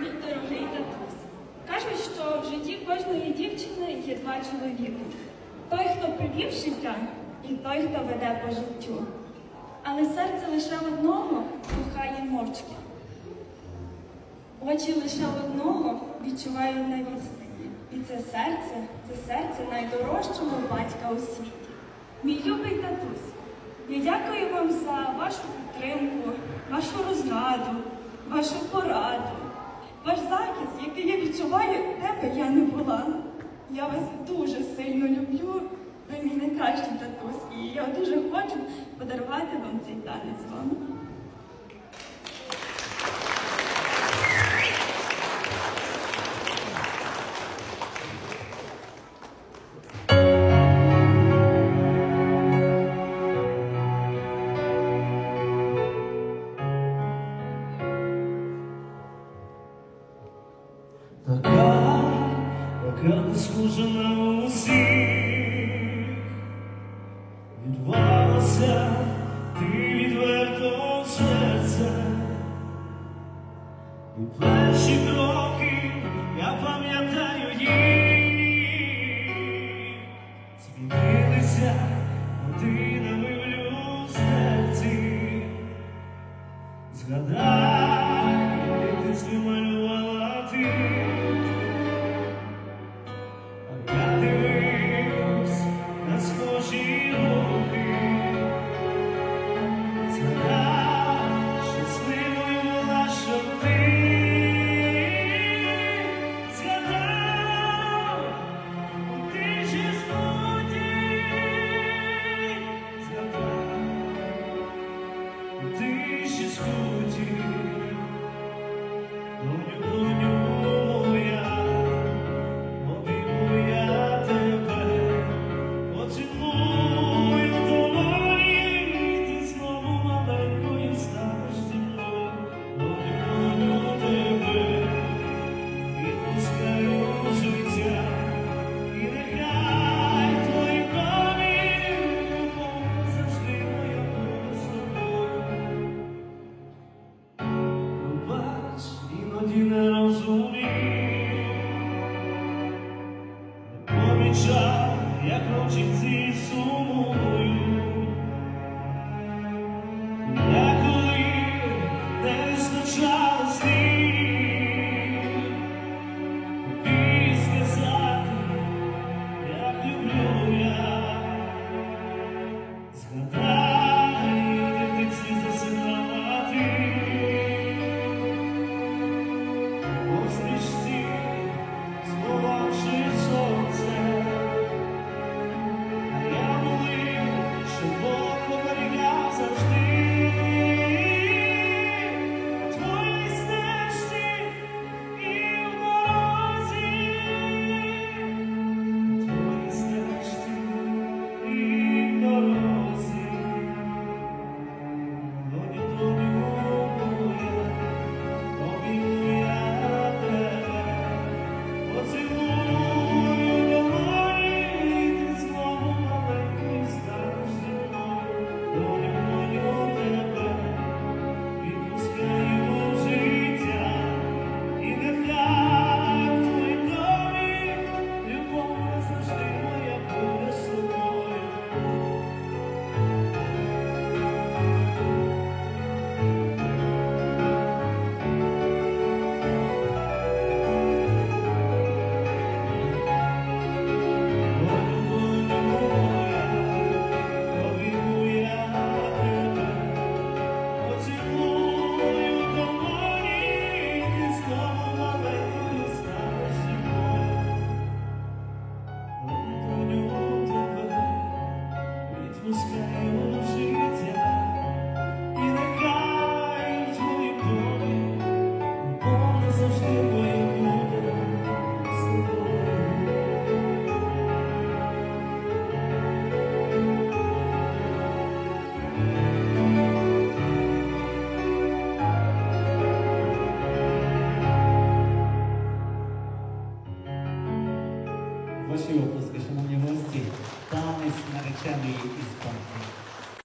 мій дорогий татусь. Кажуть, що в житті кожної дівчини є два чоловіки. Той, хто привів життя, і той, хто веде по життю. Але серце лише одного кохає мовчки. Очі лише одного відчувають на відстані. І це серце, це серце найдорожчого батька у світі. Мій любий татусь, я дякую вам за вашу підтримку, вашу розраду, вашу пораду, ваш захист, який я відчуваю, де би я не була. Я вас дуже сильно люблю. Ви мій найкращий татусь, і я дуже хочу подарувати вам цей танець з яка не схожа на усіх, відвалася ти відверто в серце, і перші кроки я пам'ятаю Hallelujah. Очі ці сумують. Ваші оплески, шановні гості, танець нареченої іспанки.